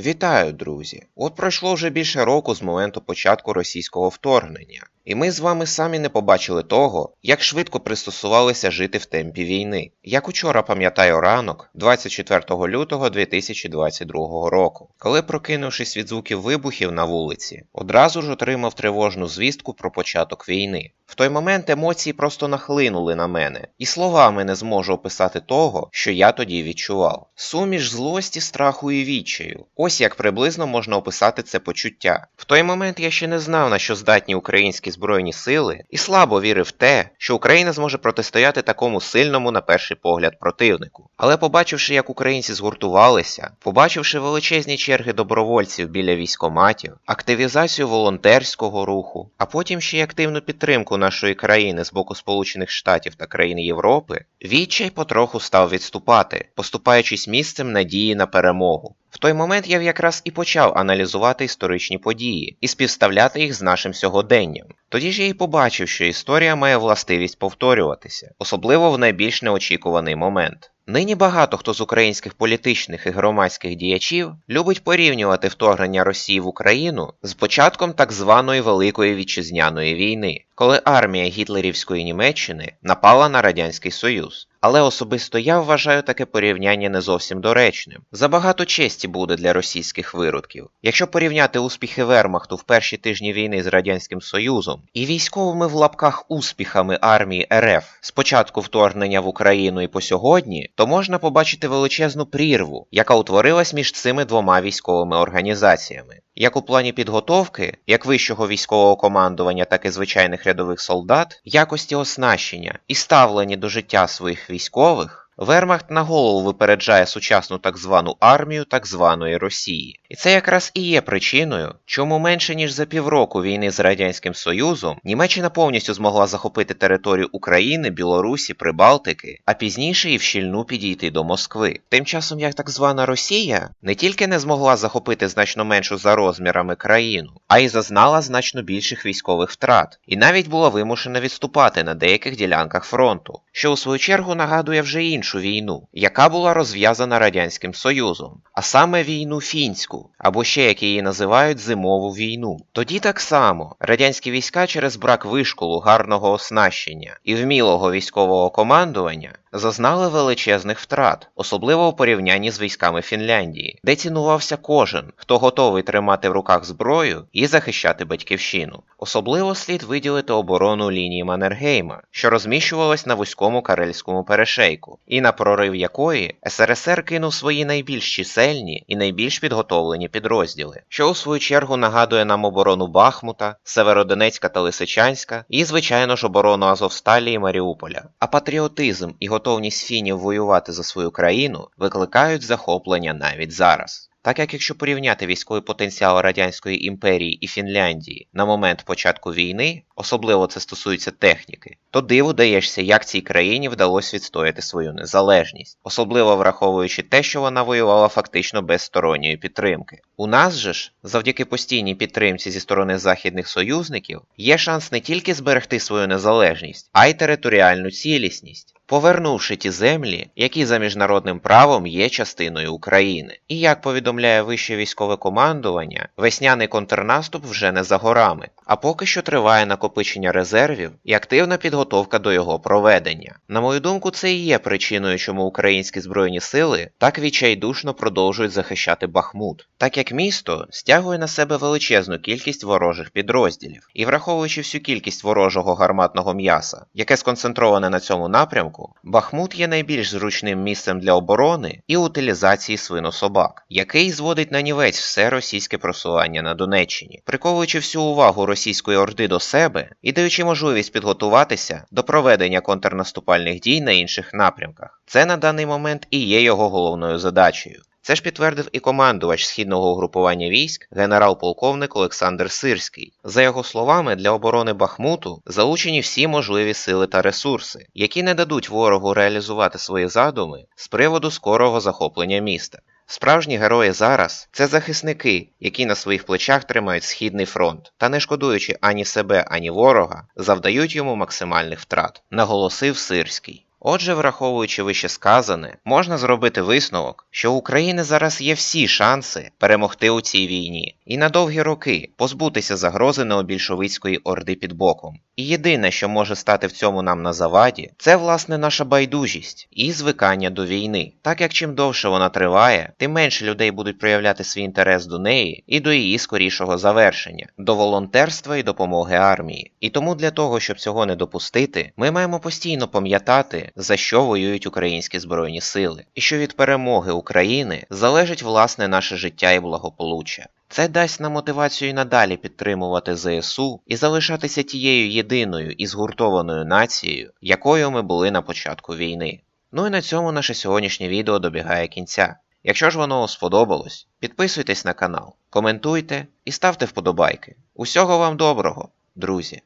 Вітаю, друзі! От пройшло вже більше року з моменту початку російського вторгнення, і ми з вами самі не побачили того, як швидко пристосувалися жити в темпі війни. Як учора пам'ятаю ранок, 24 лютого 2022 року, коли, прокинувшись від звуків вибухів на вулиці, одразу ж отримав тривожну звістку про початок війни. В той момент емоції просто нахлинули на мене, і словами не зможу описати того, що я тоді відчував. Суміш злості, страху і відчаю. Ось як приблизно можна описати це почуття. В той момент я ще не знав, на що здатні українські збройні сили, і слабо вірив в те, що Україна зможе протистояти такому сильному, на перший погляд, противнику. Але побачивши, як українці згуртувалися, побачивши величезні черги добровольців біля військоматів, активізацію волонтерського руху, а потім ще й активну підтримку нашої країни з боку Сполучених Штатів та країн Європи, відчай потроху став відступати, поступаючись місцем надії на перемогу. В той момент я якраз і почав аналізувати історичні події і співставляти їх з нашим сьогоденням. Тоді ж я й побачив, що історія має властивість повторюватися, особливо в найбільш неочікуваний момент. Нині багато хто з українських політичних і громадських діячів любить порівнювати вторгнення Росії в Україну з початком так званої Великої Вітчизняної війни, коли армія гітлерівської Німеччини напала на Радянський Союз. Але особисто я вважаю таке порівняння не зовсім доречним. Забагато честі буде для російських виродків. Якщо порівняти успіхи Вермахту в перші тижні війни з Радянським Союзом і військовими в лапках успіхами армії РФ з початку вторгнення в Україну і по сьогодні, то можна побачити величезну прірву, яка утворилась між цими двома військовими організаціями. Як у плані підготовки, як вищого військового командування, так і звичайних рядових солдат, якості оснащення і ставлені до життя своїх військових, Вермахт на голову випереджає сучасну так звану армію так званої Росії. І це якраз і є причиною, чому менше ніж за півроку війни з Радянським Союзом Німеччина повністю змогла захопити територію України, Білорусі, Прибалтики, а пізніше і в щільну підійти до Москви. Тим часом, як так звана Росія не тільки не змогла захопити значно меншу за розмірами країну, а й зазнала значно більших військових втрат, і навіть була вимушена відступати на деяких ділянках фронту, що у свою чергу нагадує вже іншу війну, яка була розв'язана Радянським Союзом, а саме війну фінську, або ще як її називають зимову війну. Тоді так само радянські війська через брак вишколу, гарного оснащення і вмілого військового командування зазнали величезних втрат, особливо у порівнянні з військами Фінляндії, де цінувався кожен, хто готовий тримати в руках зброю і захищати батьківщину. Особливо слід виділити оборону лінії Маннергейма, що розміщувалась на вузькому карельському перешейку, і на прорив якої СРСР кинув свої найбільш чисельні і найбільш підготовлені підрозділи, що у свою чергу нагадує нам оборону Бахмута, Северодонецька та Лисичанська, і, звичайно ж, оборону Азовсталі і Маріуполя. А патріотизм і готовність фінів воювати за свою країну викликають захоплення навіть зараз. Так як якщо порівняти військовий потенціал Радянської імперії і Фінляндії на момент початку війни, особливо це стосується техніки, то диву даєшся, як цій країні вдалося відстояти свою незалежність, особливо враховуючи те, що вона воювала фактично без сторонньої підтримки. У нас же ж, завдяки постійній підтримці зі сторони західних союзників, є шанс не тільки зберегти свою незалежність, а й територіальну цілісність повернувши ті землі, які за міжнародним правом є частиною України. І як повідомляє вище військове командування, весняний контрнаступ вже не за горами, а поки що триває накопичення резервів і активна підготовка до його проведення. На мою думку, це і є причиною, чому українські збройні сили так відчайдушно продовжують захищати Бахмут, так як місто стягує на себе величезну кількість ворожих підрозділів, і враховуючи всю кількість ворожого гарматного м'яса, яке сконцентроване на цьому напрямку напрямку Бахмут є найбільш зручним місцем для оборони і утилізації свинособак, який зводить на нівець все російське просування на Донеччині, приковуючи всю увагу російської орди до себе і даючи можливість підготуватися до проведення контрнаступальних дій на інших напрямках. Це на даний момент і є його головною задачею. Це ж підтвердив і командувач східного угрупування військ, генерал-полковник Олександр Сирський. За його словами, для оборони Бахмуту залучені всі можливі сили та ресурси, які не дадуть ворогу реалізувати свої задуми з приводу скорого захоплення міста. Справжні герої зараз це захисники, які на своїх плечах тримають східний фронт, та не шкодуючи ані себе, ані ворога, завдають йому максимальних втрат, наголосив Сирський. Отже, враховуючи вище сказане, можна зробити висновок, що у України зараз є всі шанси перемогти у цій війні і на довгі роки позбутися загрози необільшовицької орди під боком. І єдине, що може стати в цьому нам на заваді, це власне наша байдужість і звикання до війни. Так як чим довше вона триває, тим менше людей будуть проявляти свій інтерес до неї і до її скорішого завершення, до волонтерства і допомоги армії. І тому для того, щоб цього не допустити, ми маємо постійно пам'ятати, за що воюють українські збройні сили, і що від перемоги України залежить власне наше життя і благополуччя. Це дасть нам мотивацію і надалі підтримувати ЗСУ і залишатися тією єдиною і згуртованою нацією, якою ми були на початку війни. Ну і на цьому наше сьогоднішнє відео добігає кінця. Якщо ж воно сподобалось, підписуйтесь на канал, коментуйте і ставте вподобайки. Усього вам доброго, друзі!